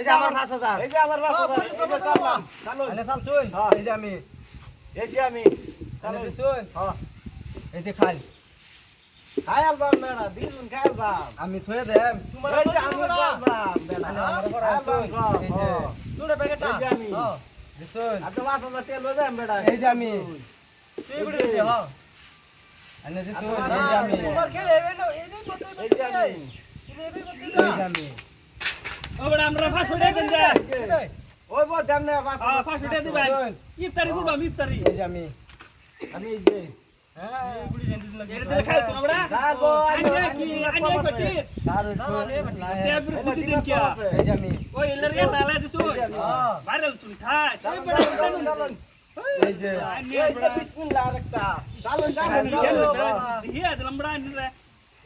এই যে আমার পাঁচ হাজার এই যে আমার পাঁচ হাজার, এই যে চাললাম, চালুন। আলে চাল চুন হ্যাঁ। এই যে আমি এই যে আমি। যে চুন হ্যাঁ। এই যে খাই খাই আলবাম বেড়া, দিন খাই আলবাম। আমি থয়ে দেম তোমার এই যে আমি আলবাম বেড়া। আমার বড় চুন এই যে হ্যাঁ। চুনে প্যাকেটটা এই যে আমি। হ্যাঁ যে চুন আর তো তেল হয়ে যায় বেড়া। এই যে আমি তুই এগুলো দিবি, হ্যাঁ। যে আর চুন তোমার এই যে আমি তোমার খেলে এবে না, এই যে এই যে আমি তুমি এবে করতে এই যে আমি ওবড়া আমরা ফাঁসো দিয়ে দেন যা। ওই বল দেন না, হ্যাঁ ফাঁসো পাঁচ দিয়ে দিবেন। ইফতারি করবা ইফতারি। এই যে আমি আমি এই যে হ্যাঁ।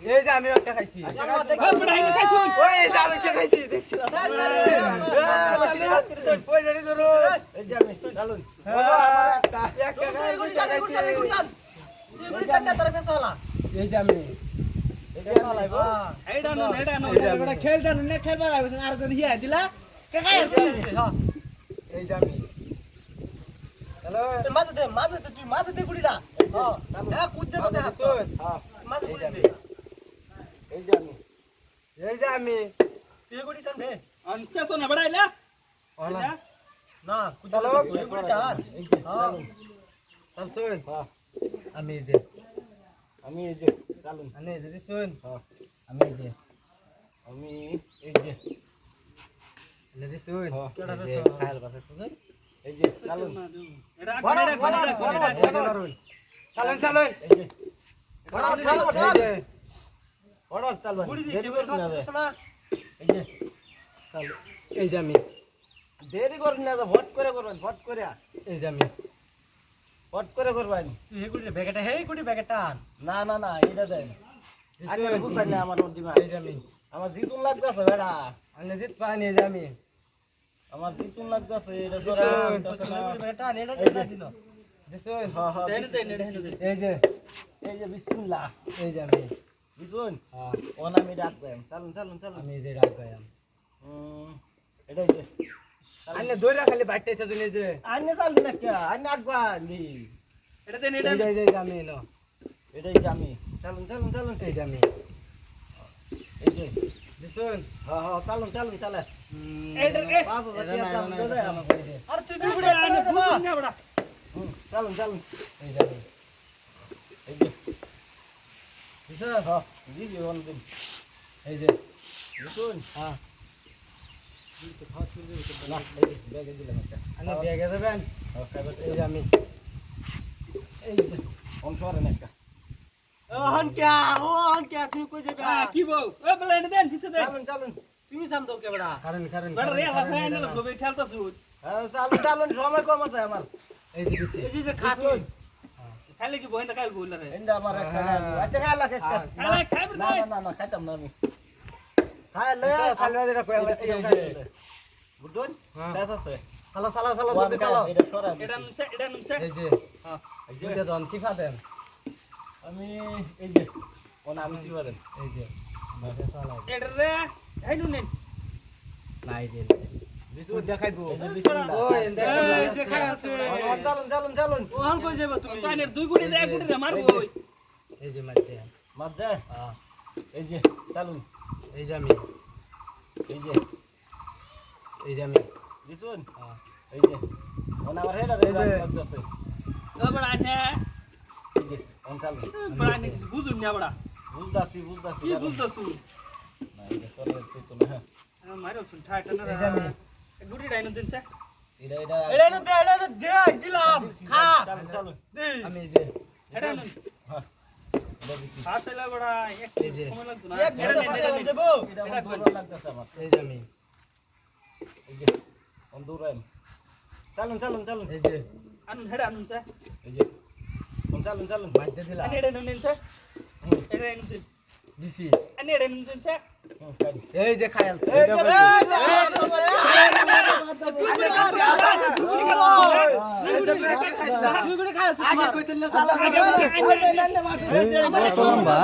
এই যে আমি হ্যাঁ। একটা খাইছি ওই যে আমি একটা খাইছি দেখছিলাম চাল, চাল, চাল। পয়সা ধরো এই যে আমি, চালুন। এই যে আমি খেল জানো না খেলবার আইবছেন আর জন হিয়া দিলা কে খাই এই যে আমি হ্যালো মাঝে দে মাঝে দে তুই মাঝে দে গুড়িটা হ্যাঁ। হ্যাঁ কুদতে হ্যাঁ, মাঝে গুড়ি দে এই যে আমি। এই যে আমি। তুই গুড়ি টান দে আনি কেসো না বড়া ইলা ওলা না চলো। তুই গুড়ি টান। এই যে, হ্যাঁ। চল শুন হ্যাঁ, আমি এই যে। আমি এই যে, চালুন। আমি এই যে শুন হ্যাঁ, আমি এই যে। আমি এই যে, যে শুন হ্যাঁ, এই যে খাইল বাসে শুন এই যে, চালুন। এটা বড়, বড়, বড়, চালুন চালুন। এই যে। চাল, চালুন, অর্ডার, এই যে, চাল এই যে আমি। দেরি করবেন না ভট করে করবেন, ভট করে। এই যে আমি। ভট করে করবেন। তুই হে গুড়ি ব্যাগটা হে গুড়ি ব্যাগটা না না না এটা দেন। আগে না আমার এই যে আমি। আমার জিতুন লাগতেছে বেড়া। আমি জিত পানি এই যে আমি। আমার জিতুন লাগতেছে এটা সরা। ব্যাগটা এটা এই যে এই যে। বিসমিল্লাহ। এই যে আমি। বিশুন। হ্যাঁ, ও আমি ডাক দেন চালুন চালুন চালুন। আমি যে গায়াম হুম, এটাই যে। আন্নে দইরা খালি বাইটেছে তুমি এই যে। আইনে চালুন না কে? আইনে আগবা নি এটা দেন এটা এই যে আমি এলো। এটাই যে আমি। চালুন চালুন চালুন। এই যে আমি। এই যে যে হ্যাঁ হ্যাঁ চালুন চালুন চালে। এটা পাঁচ হাজার টাকা দাম দে। আর তুই গুড়ি বড়া আনি টান দে বুঝুন না। বড়া চালুন চালুন। এই যে আমি এই যে বুঝছ? হ্যাঁ জি জি অন দিন এই যে বিশুন হ্যাঁ ব্যাগে দেবেন এই আমি এই সরেন একটা কে বউ ও বলে দেন পিছে দেন চালুন তুমি সাম দাও কে বড়া কারণ কারণ বড়া রে চালুন চালুন সময় কম আছে আমার এই যে দিচ্ছি। এই যে খা তুই খালি কি বহিন্দা খাইল বইলা রে? এন্ডা আমার একটা আচ্ছা খাইলা একটা খালা খাইব না না না খাইতাম না আমি খাইলে খালি বাজে রাখো এই যে বুঝুন হ্যাঁ। পেস আছে। চালো চালো ওয়ান জলদি চালো এটা সরা এটা নুনছে এটা নুনছে। এই যে হ্যাঁ। এই যে, জন চিফা দেন। আমি এই যে ওনা আমি সিবা দেন। এই যে বাসে চালাই এটা রে হাই নুনেন। নাই দিন হ্যাঁ হ্যাঁ বুঝুন না বড়া বুঝদাসি বুঝদাসি কি বুঝতাছু না এটা করে তো না মারো শুন ঠাই টানা গুড়ি ডাইনো দিনছে। এটা এটা এটা নো দে এটা নো দে দিলাম। খা। চালুন দে। আমি যে এটা নুন হ্যাঁ হইলা বড়া এক। সময় লাগতো না। এক ঘণ্টা নেন নেন যাব এটা কোন? লাগতেছে আমার। এই যে আমি এই যে অন দৌড়াইন চালুন চালুন চালুন। এই যে। আনুন হেডা আনুনছে এই যে চালুন চালুন মারতে দিলাম। এটা নুন দিনছে হুম। এটা নুন দিন। দিছি। আনি এটা নুন দিনছে হুম খাই এই যে খায়াল এই যে তুই গুড়ি খাই আছে আগে কইতেন না আগে আগে চালা